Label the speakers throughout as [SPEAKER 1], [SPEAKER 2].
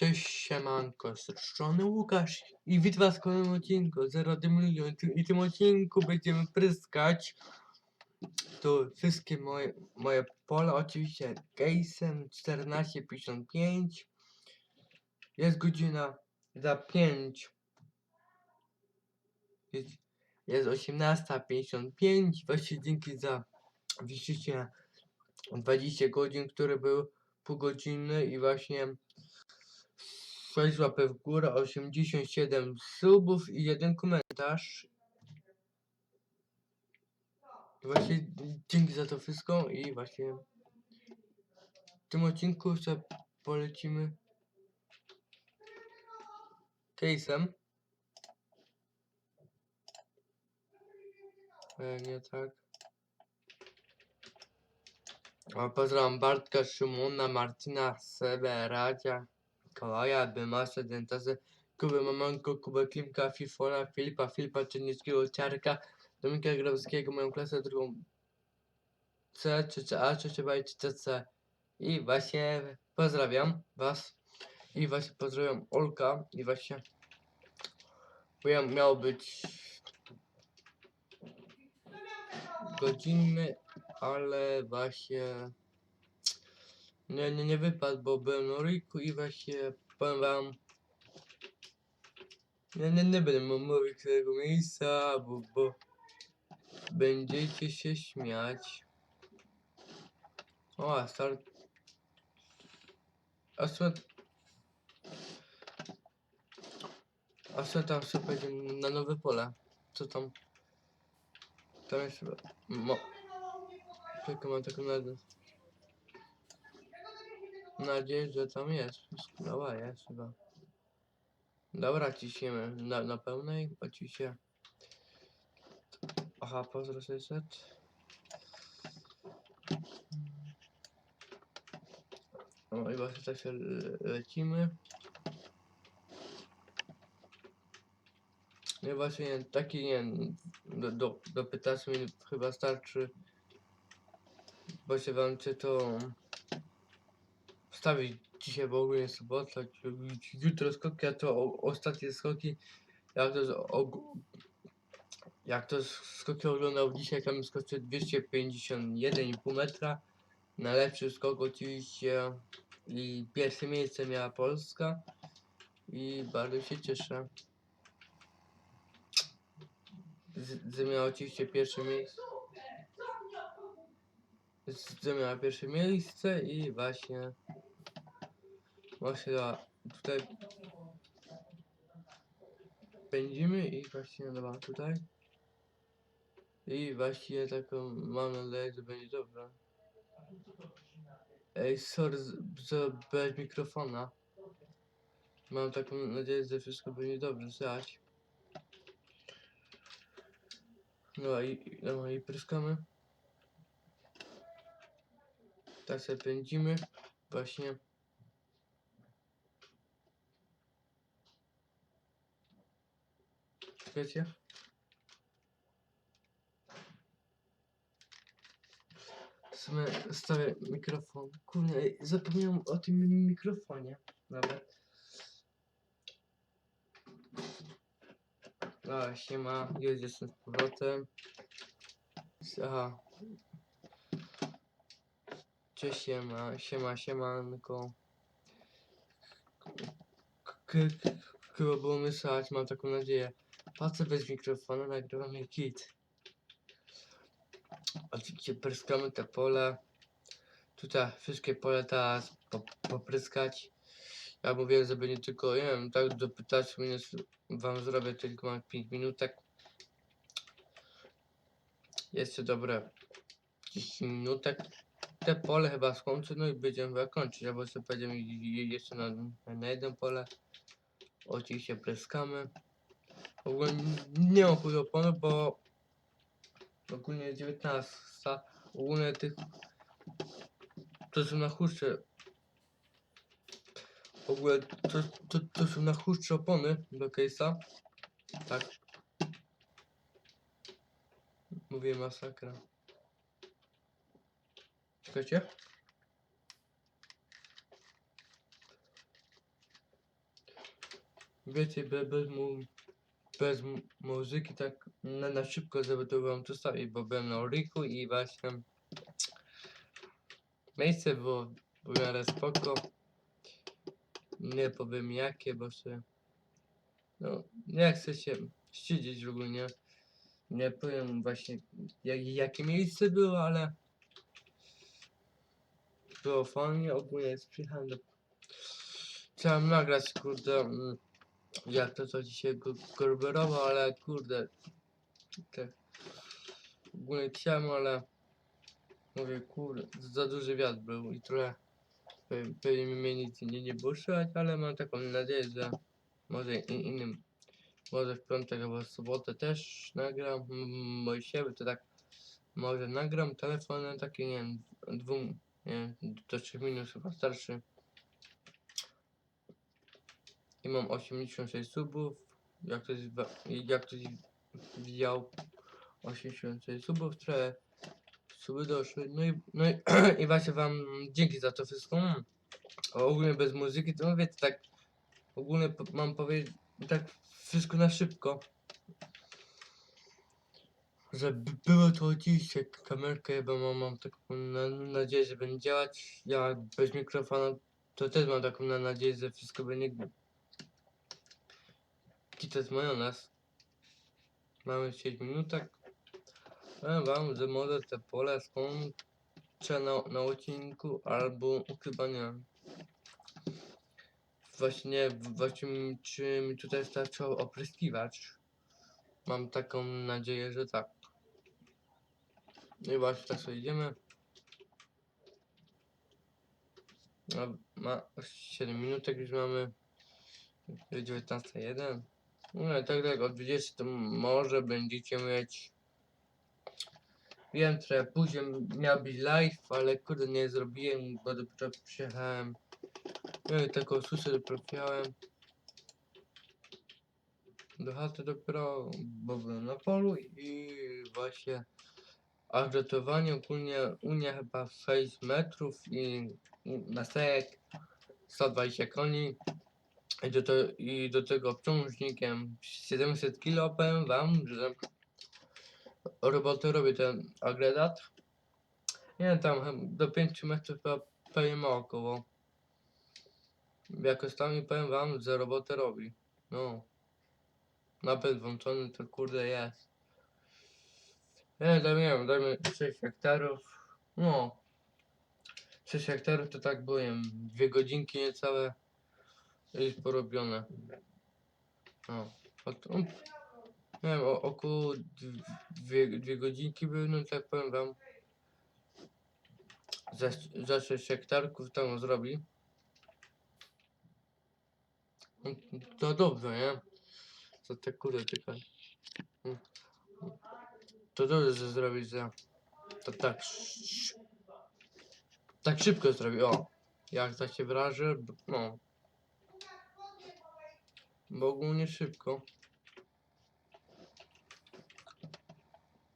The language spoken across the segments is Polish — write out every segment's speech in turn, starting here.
[SPEAKER 1] Cześć, siemanko, strony Łukasz i witam was w kolejnym odcinku. Zero Milion i w tym odcinku będziemy pryskać tu wszystkie moje, moje pola, oczywiście case'em 14.55 jest godzina za 5 jest, jest 18.55 właśnie dzięki za wyjście 20 godzin, które były półgodzinne i właśnie 6 łapek w górę, 87 subów i jeden komentarz. Właśnie dzięki za to wszystko i właśnie w tym odcinku sobie polecimy case'em. E, nie tak. O, pozdrawiam Bartka, Szymona, Marcina, Sebę, Radzia, Mikołaja, Bymasa, Dentasa, Kubę Mamanko, Kubę Klimka, Fifona, Filipa, Filipa Czernickiego, Ciarka, Dominika Grabowskiego, moją klasę drugą C, czy czy A, czy czy B, czy czy C. I właśnie pozdrawiam was. I właśnie pozdrawiam Olka. I właśnie miał, miał być godzinny, ale właśnie nie, nie, nie wypadł, bo byłem na ryjku i właśnie powiem wam nie, nie, nie będę mówić tego miejsca, bo, bo będziecie się śmiać. O, a start. A co? A co tam super na nowe pole? Co tam? Tam jest chyba. Mo... Czekaj, mam taką nadzieję. Nadzieję, że tam jest. Dobra, jest chyba. Dobra, ciśniemy. Na, na pełnej? Oczywiście. Aha, pozdro 600. No i właśnie tak się le- lecimy. Nie właśnie taki nie do, do, do 15 minut chyba starczy. Bo się wam czy to wstawić dzisiaj, bo ogólnie sobota, ju- jutro skoki, a to ostatnie skoki. Jak to, jak to skoki oglądał dzisiaj, tam skoczył 251,5 metra. Najlepszy skok oczywiście i pierwsze miejsce miała Polska i bardzo się cieszę. Z- że miała oczywiście pierwsze miejsce. Z- Że miała pierwsze miejsce i właśnie właśnie da- tutaj pędzimy i właśnie dobra tutaj i właśnie taką mam nadzieję, że będzie dobra. Ej, sorry, że bez mikrofona. Mam taką nadzieję, że wszystko będzie dobrze słychać. No i, no i pryskamy. Tak sobie pędzimy. Właśnie. Czekajcie. W sumie stawię mikrofon. Kurde, zapomniałem o tym mi- mikrofonie. Nawet. A, siema, już jestem z powrotem. Aha. Cześć, siema, siema, siemanko. K- k- Chyba było słychać, mam taką nadzieję. Patrzę bez mikrofonu, nagrywam jak kit. Oczywiście pryskamy te pole. Tutaj wszystkie pole teraz po, popryskać. Ja mówiłem, że będzie tylko, nie wiem, tak do 15 minut wam zrobię, tylko mam 5 minutek. Jeszcze dobre 10 minutek. Te pole chyba skończę, no i będziemy chyba kończyć, albo sobie będziemy je- jeszcze na, na jedno pole. Oczywiście pryskamy. Ogólnie nie mam chuj opony, bo ogólnie jest 19. Ogólnie tych to są na chustce. W ogóle to, to, to są na chustce opony do case'a. Tak. Mówię masakra. Czekajcie. wiecie, be, bez, mu, bez mu- muzyki tak na, na szybko zabytowałem to stawić, bo byłem na Oriku i właśnie miejsce było w miarę spoko. Nie powiem jakie, bo się no, nie chcę się wstydzić ogólnie. Nie powiem właśnie jak, jakie miejsce było, ale było fajnie, ogólnie przyjechałem do... Chciałem nagrać, kurde, jak to co dzisiaj go korberowo, ale kurde, tak, ogólnie chciałem, ale mówię, kurde, za duży wiatr był i trochę pe- pewnie mnie nic nie, nie słychać, ale mam taką nadzieję, że może in, innym, może w piątek albo w sobotę też nagram, bo siebie to tak może nagram telefonem taki, nie wiem, dwu, nie wiem, do 3 minut chyba starszy. Mam 86 subów, jak ktoś, jak ktoś widział 86 subów, trochę suby doszły, no i, no i, i właśnie wam dzięki za to wszystko. Ogólnie bez muzyki to mówię, tak ogólnie mam powiedzieć tak wszystko na szybko. Że by- było to oczywiście kamerkę, chyba mam, mam taką na, nadzieję, że będzie działać. Ja bez mikrofonu to też mam taką na nadzieję, że wszystko będzie Kites majonez. Mamy 6 minutek. Powiem wam, że może te pole skończę na, na odcinku, albo chyba nie. Właśnie, właśnie czy mi tutaj starczyło opryskiwać. Mam taką nadzieję, że tak. No i właśnie tak sobie idziemy. Ma 7 minutek już mamy. 19.01. No tak tak, od 20 to może będziecie mieć... Wiem, trochę później miał być live, ale kurde nie zrobiłem, bo dopiero przyjechałem. No i taką susę dopiero miałem. Do chaty dopiero, bo byłem na polu i właśnie agretowanie ogólnie Unia chyba 6 metrów i i masek 120 koni i do, to, i do tego obciążnikiem 700 kg powiem wam, że roboty robi ten agregat. Nie tam do 5 metrów pewnie ma około. Jakoś tam i powiem wam, że robotę robi. No. Napęd włączony to kurde jest. Nie, daj, nie wiem, dajmy 6 hektarów. No. 6 hektarów to tak byłem. Dwie godzinki niecałe. Już porobione. No. Um, nie wiem, o, około dw- dwie, dwie godzinki były, no tak powiem wam. Za, za 6 hektarków tam zrobi. No, To dobrze, nie? To te kurde tylko. To dobrze, że zrobić za. To tak. Tak szybko zrobi. O. Jak tak się wyrażę, b- no. Bo ogólnie szybko.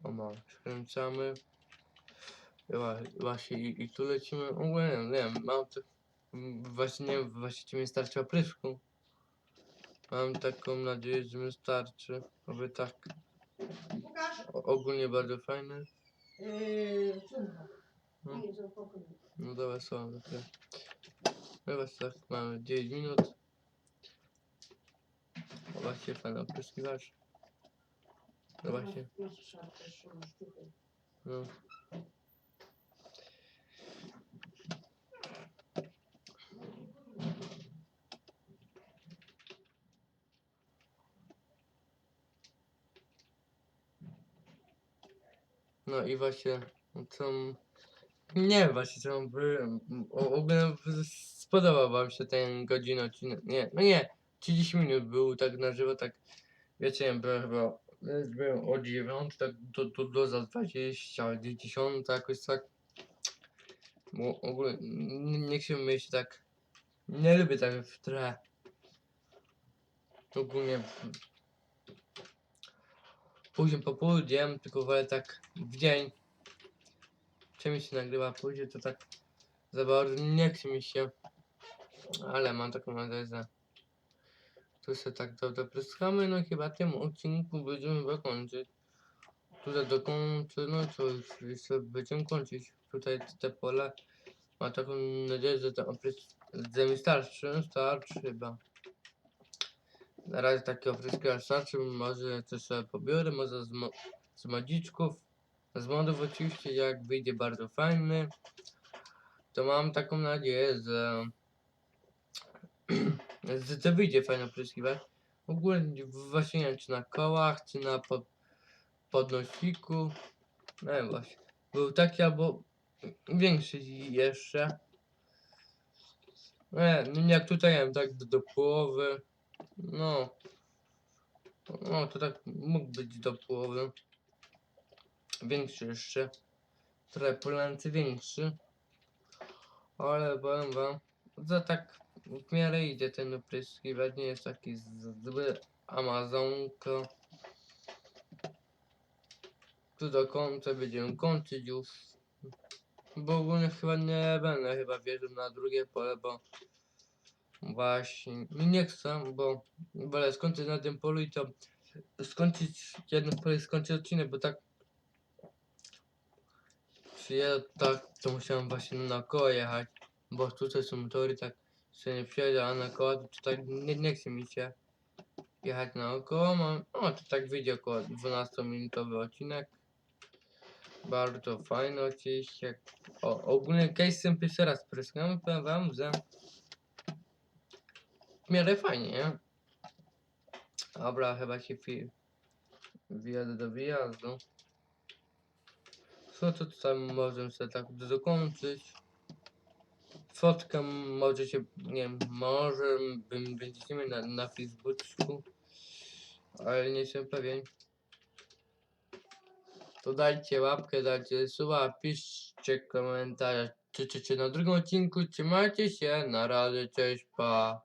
[SPEAKER 1] O ma, skręcamy. Właśnie i, i tu lecimy. Ogólnie nie wiem, mam to. Właśnie nie ci mi starczy opryszku. Mam taką nadzieję, że mi starczy. Aby tak. O, ogólnie bardzo fajne.
[SPEAKER 2] Yy, słuchaj.
[SPEAKER 1] No. No dobra, są takie. No właśnie tak, mamy 9 minut. Właśnie fajny opryskiwacz. No właśnie, no. No i właśnie, co... Nie, właśnie co Ogólnie spodobał wam się ten godzin odcinek. Nie, no nie, 30 minut był tak na żywo, tak wiecie, chyba byłem od 9 tak do, do, do za 20, 10 jakoś tak. Bo ogólnie nie chcę myśleć tak. Nie lubię tak w tle. Ogólnie później po południem, tylko wolę tak w dzień. Czym się nagrywa później, to tak za bardzo nie chce mi się. Ale mam taką nadzieję, że Tu się tak to dopryskamy, no chyba tym odcinku będziemy chyba kończyć. Tutaj dokończę, no już, jeszcze będziemy kończyć. Tutaj te pola. Mam taką nadzieję, że ten oprysk że mi starczy, starczy chyba. Na razie taki opryskacz starczy, może sobie pobiorę, może z, mo z modziczków. Z modów oczywiście, jak wyjdzie bardzo fajny, to mam taką nadzieję, że to wyjdzie fajny opryskiwacz. W ogóle właśnie nie wiem, czy na kołach, czy na pod, podnosiku. No właśnie. Był taki albo większy jeszcze. Nie, no jak tutaj wiem, tak do, do połowy. No. No to tak mógł być do połowy. Większy jeszcze. Trochę polancy większy. Ale powiem wam, że tak w miarę idzie ten opryskiwacz, nie jest taki zły Amazonko. Tu do końca będziemy kończyć już. Bo ogólnie chyba nie będę chyba wierzył na drugie pole, bo właśnie nie chcę, bo wolę skończyć na tym polu i to skończyć jedno pole i skończyć odcinek, bo tak ja tak to musiałem właśnie naokoło jechać, bo tutaj są tory tak się nie przyjedzie, a naokoło to tak nie, nie chce mi się jechać naokoło, mam, no to tak wyjdzie około 12 minutowy odcinek. Bardzo fajny oczywiście. O, ogólnie case'em pierwszy raz pryskam, powiem wam, że w miarę fajnie, nie? Dobra, chyba się fi... wjadę do wyjazdu. Co to tutaj możemy sobie tak dokończyć? Fotkę możecie, nie wiem, może bym będziecie mieli na, na Facebooku, ale nie jestem pewien. To dajcie łapkę, dajcie suba, piszcie komentarze, czy, czy, czy na drugim odcinku, trzymajcie się, na razie, cześć, pa.